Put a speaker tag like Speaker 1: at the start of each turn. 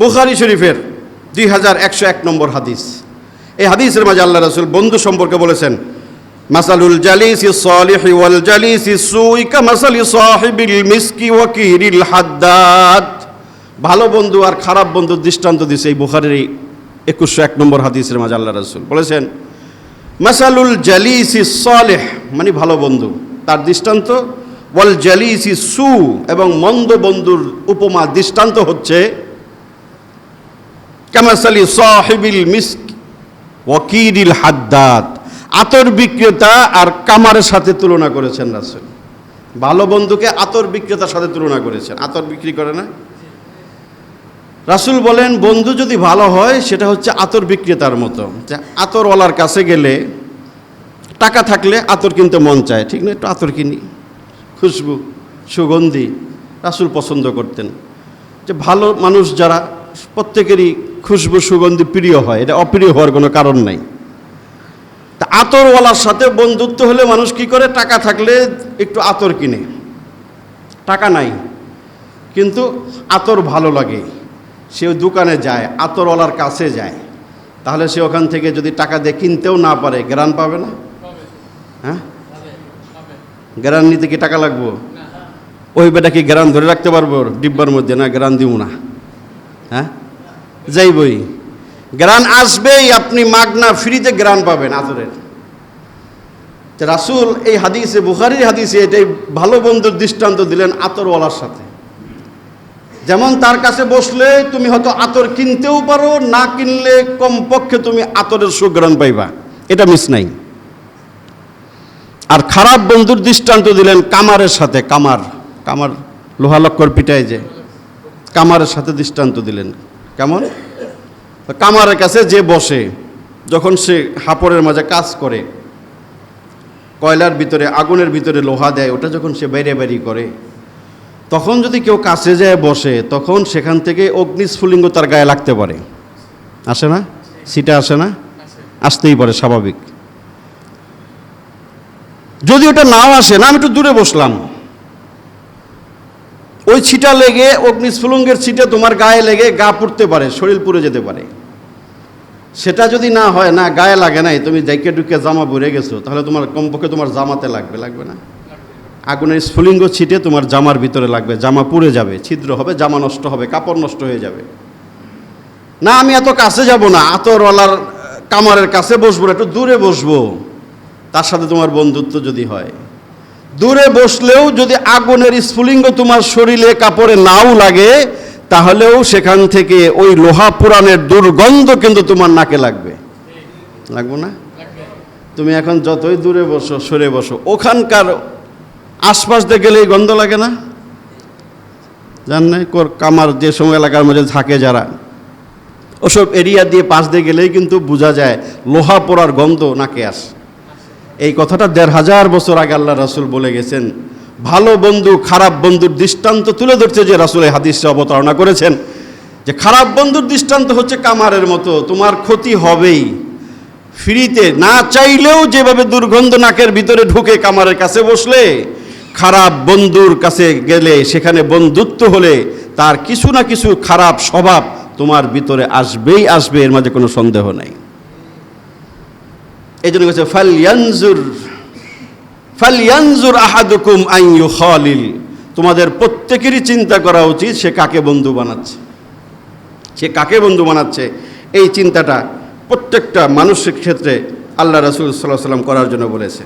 Speaker 1: বুখারি শরীফের দুই হাজার একশো এক নম্বর হাদিস। এই হাদিসের মাঝে আল্লাহ রসুল বন্ধু সম্পর্কে বলেছেন, মাসালুল জালিসি সালিহি ওয়াল জালিসি সুই কামাসালি সাহিবিল মিসকি ওয়াকিরিল হাদ্দাদ। ভালো বন্ধু আর খারাপ বন্ধুর দৃষ্টান্ত দিছে এই বুখারির এই একুশশো এক নম্বর হাদিসের মাঝে আল্লাহ রসুল বলেছেন, মাসালুল জালিসি সালেহ মানে ভালো বন্ধু, তার দৃষ্টান্ত, ওয়াল জালিসি সু এবং মন্দ বন্ধুর উপমা দৃষ্টান্ত হচ্ছে কামাসালি সাহিবিল মিস্ক ওয়াকিরিল হাদ্দাদ। আতর বিক্রেতা আর কামারের সাথে তুলনা করেছেন রাসুল। ভালো বন্ধুকে আতর বিক্রেতার সাথে তুলনা করেছেন। আতর বিক্রি করে না? রাসুল বলেন, বন্ধু যদি ভালো হয়, সেটা হচ্ছে আতর বিক্রেতার মতো। আতরওয়ালার কাছে গেলে টাকা থাকলে আতর কিনতে মন চায়। ঠিক না? একটু আতর কিনি। খুশবু, সুগন্ধি রাসুল পছন্দ করতেন। যে ভালো মানুষ যারা প্রত্যেকেরই খুশবু সুগন্ধি প্রিয় হয়, এটা অপ্রিয় হওয়ার কোনো কারণ নাই। তা আতরওয়ালার সাথে বন্ধুত্ব হলে মানুষ কি করে? টাকা থাকলে একটু আতর কিনে। টাকা নাই, কিন্তু আতর ভালো লাগে। সে দোকানে যায়, আতরওয়ালার কাছে যায়। তাহলে সে ওখান থেকে যদি টাকা দিয়ে কিনতেও না পারে গ্রান পাবে না? হ্যাঁ? গ্রান নিতে কি টাকা লাগবো? ওই বেটা কি গ্রান ধরে রাখতে পারব? ডিব্বার মধ্যে? না গ্রান দিব না। হ্যাঁ? যাইবই। গ্রান আসবেই, আপনি মাগনা ফ্রিতে গ্রান পাবেন আতরের। তো রাসুল এই হাদিসে, বুখারির হাদিসে এটাই ভালো বন্ধুর দৃষ্টান্ত দিলেন আতরওয়ালার সাথে। যেমন তার কাছে বসলে তুমি হয়তো আতর কিনতেও পারো, না কিনলে কমপক্ষে তুমি আতরের সুগ্রাণ পাইবা। এটা মিস নাই। আর খারাপ বন্ধুর দৃষ্টান্ত দিলেন কামারের সাথে, কামার কামার লোহালক্কর পিটায় যে, কামারের সাথে দৃষ্টান্ত দিলেন। কেমন? কামারের কাছে যে বসে, যখন সে হাপড়ের মাঝে কাজ করে, কয়লার ভিতরে, আগুনের ভিতরে লোহা দেয়, ওটা যখন সে বাইরে বাইরে করে, তখন যদি কেউ কাছে যায় বসে, তখন সেখান থেকে অগ্নিস্ফুলিঙ্গ তার গায়ে লাগতে পারে। আসে না? সিটা আসে না? আসতেই পারে, স্বাভাবিক। যদি ওটা নাও আসে, না, আমি একটু দূরে বসলাম। ওই ছিটা লেগে, অগ্নিস্ফুলঙ্গের ছিটা তোমার গায়ে লেগে গা পুড়তে পারে, শরীর পুড়ে যেতে পারে। সেটা যদি না হয়, না, গায়ে লাগে নাই, তুমি জাইকে ডুকে জামা পরে গেছো, তাহলে তোমার কমপক্ষে তোমার জামাতে লাগবে লাগবে না। আগুনের স্ফুলিঙ্গ ছিটে তোমার জামার ভিতরে লাগবে, জামা পুড়ে যাবে, ছিদ্র হবে, জামা নষ্ট হবে, কাপড় নষ্ট হয়ে যাবে। না, আমি এত কাছে যাব না, আতরওয়ালার কামারের কাছে বসবো একটু দূরে বসবো। তার সাথে তোমার বন্ধুত্ব যদি হয় দূরে বসলেও যদি আগুনের স্ফুলিঙ্গ তোমার শরীরে, কাপড়ে নাও লাগে, তাহলেও সেখান থেকে ওই লোহা পুরাণের দুর্গন্ধ কিন্তু তোমার নাকে লাগবে। লাগবো না? তুমি এখন যতই দূরে বসো, সরে বসো। ওখানকার আশপাশ দিয়ে গেলেই গন্ধ লাগে না? জান নাই? কামার যে সময় এলাকার মধ্যে থাকে যারা। ওসব এরিয়া দিয়ে পাশ দিয়ে গেলেই কিন্তু বোঝা যায়, লোহা পোড়ার গন্ধ নাকে আসে। এই কথাটা দেড় হাজার বছর আগে আল্লাহ রাসুল বলে গেছেন। ভালো বন্ধু, খারাপ বন্ধুর দৃষ্টান্ত তুলে ধরছে যে রাসুল এই হাদিসে অবতারণা করেছেন। যে খারাপ বন্ধুর দৃষ্টান্ত হচ্ছে কামারের মতো, তোমার ক্ষতি হবেই। ফ্রিতে না চাইলেও যেভাবে দুর্গন্ধ নাকের ভিতরে ঢুকে কামারের কাছে বসলে, খারাপ বন্ধুর কাছে গেলে, সেখানে বন্ধুত্ব হলে তার কিছু না কিছু খারাপ স্বভাব তোমার ভিতরে আসবেই, আসবে, এর মাঝে কোনো সন্দেহ নাই। এই জন্য বলছে ফালিয়ানজুর ফালিয়ানজুর আহাদুকুম আইয়ু খালিল তোমাদের প্রত্যেকেরই চিন্তা করা উচিত সে কাকে বন্ধু বানাচ্ছে। সে কাকে বন্ধু বানাচ্ছে? এই চিন্তাটা প্রত্যেকটা মানুষের ক্ষেত্রে আল্লাহ রসুল সাল্লাহ সাল্লাম করার জন্য বলেছে